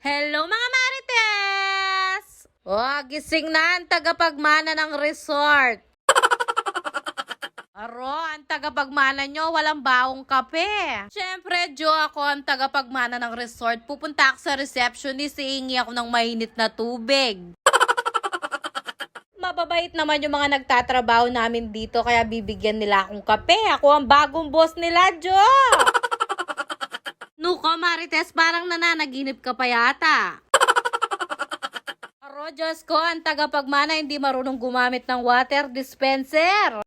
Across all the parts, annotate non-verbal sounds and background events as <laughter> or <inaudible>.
Hello mga Marites! Oh, gising na ang tagapagmana ng resort. Aro, ang tagapagmana nyo, walang baong kape. Siyempre, Jo, ako ang tagapagmana ng resort. Pupunta ako sa receptionist, iingi ako ng mainit na tubig. Mababait naman yung mga nagtatrabaho namin dito, kaya bibigyan nila akong kape. Ako ang bagong boss nila, Jo! Nuko, Marites, parang nananaginip ka pa yata. <laughs> Aro, Diyos ko, ang tagapagmana hindi marunong gumamit ng water dispenser.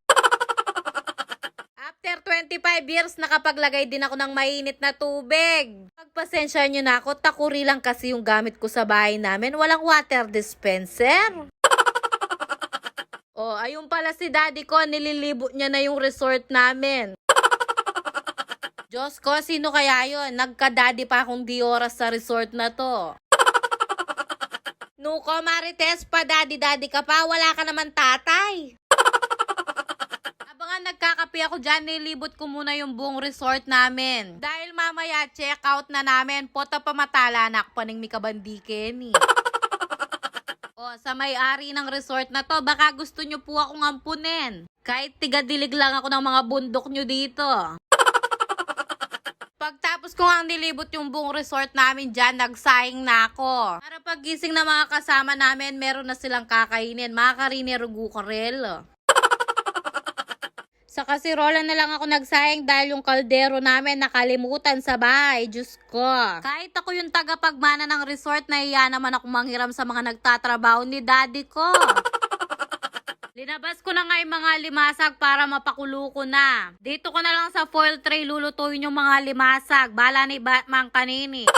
After 25 years, nakapaglagay din ako ng mainit na tubig. Pagpasensya nyo na ako, takuri lang kasi yung gamit ko sa bahay namin. Walang water dispenser. <laughs> oh, ayun pala si daddy ko, nililibo niya na yung resort namin. Diyos ko, sino kaya yun? Nagka-daddy pa akong di oras sa resort na to. <laughs> Nuko, Marites, pa daddy-daddy ka pa, wala ka naman tatay. <laughs> Abangan nagkakape ako dyan, nilibot ko muna yung buong resort namin. Dahil mamaya, check out na namin, pota pa matala anak pa ng Mikabandike ni. <laughs> O, sa may-ari ng resort na to, baka gusto nyo po akong ampunin. Kahit tigadilig lang ako ng mga bundok nyo dito. Pagtapos ko ang nilibot yung buong resort namin dyan, nagsaing na ako. Para pagising na mga kasama namin, meron na silang kakainin. Mga karine rugu karel. <laughs> Sa kasirola na lang ako nagsayang dahil yung kaldero namin nakalimutan sa bahay. Diyos ko. Kahit ako yung tagapagmana ng resort, nahiya naman ako manghiram sa mga nagtatrabaho ni daddy ko. <laughs> Linabas ko na nga yung mga limasag para mapakulo ko na. Dito ko na lang sa foil tray lulutuin yung mga limasag. Bala ni Batman kanini.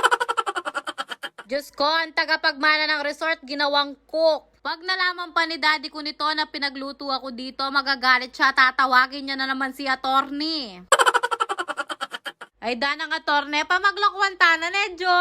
<laughs> Diyos ko, ang tagapagmana ng resort, ginawang cook. Pag nalaman pa ni daddy ko nito na pinagluto ako dito, magagalit siya, tatawagin niya na naman si attorney. <laughs> Ay, danang attorney, pamaglakwan tanan eh, Jo!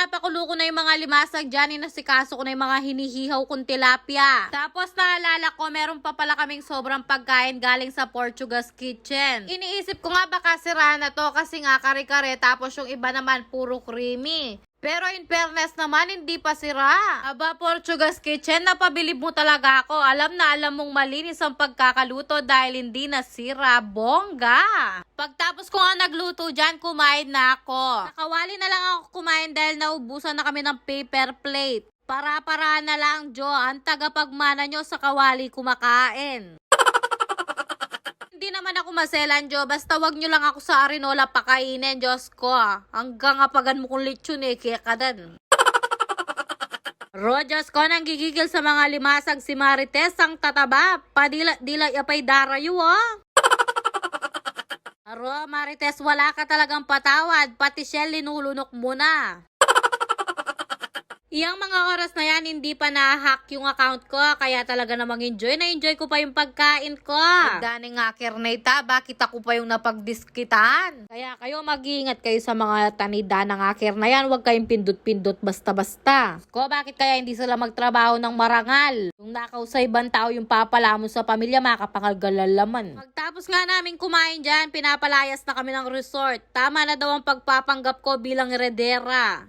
Pinapakulo ko na yung mga limasag dyan, inasikaso ko na yung mga hinihihaw kong tilapia. Tapos naalala ko, meron pa pala kaming sobrang pagkain galing sa Portugas Kitchen. Iniisip ko nga baka sira na to kasi nga kare-kare tapos yung iba naman puro creamy. Pero in fairness naman, hindi pa sira. Aba, Portugas Kitchen, napabilib mo talaga ako. Alam na alam mong malinis ang pagkakaluto dahil hindi nasira. Bongga! Pagtapos ko nga nagluto dyan, kumain na ako. Nakawali na lang ako kumain dahil naubusan na kami ng paper plate. Para-para na lang, Jo. Ang tagapagmana nyo sa kawali kumakain. Ako maselan, Jo. Basta wag nyo lang ako sa Arinola pakainin, Diyos ko. ah. Hanggang apagan mo kong lechon eh, kaya ka din. Rojas ko nang gigigil sa mga limasag si Marites ang tataba. Padila-dila yapay darayo ah. Aro, Marites, wala ka talagang patawad. Pati siya linulunok mo na. Iyang mga oras na yan, hindi pa na-hack yung account ko. Kaya talaga namang enjoy na enjoy ko pa yung pagkain ko. Nagdaning nga kerneta, bakit ako pa yung napagdiskitan? Kaya kayo mag-iingat kayo sa mga tanida ng aker na yan. Huwag kayong pindot-pindot basta-basta. Ko, bakit kaya hindi sila magtrabaho ng marangal? Kung nakaw sa ibang tao yung papala mo sa pamilya, makapangalgalalaman. Pagtapos nga namin kumain dyan, pinapalayas na kami ng resort. Tama na daw ang pagpapanggap ko bilang redera.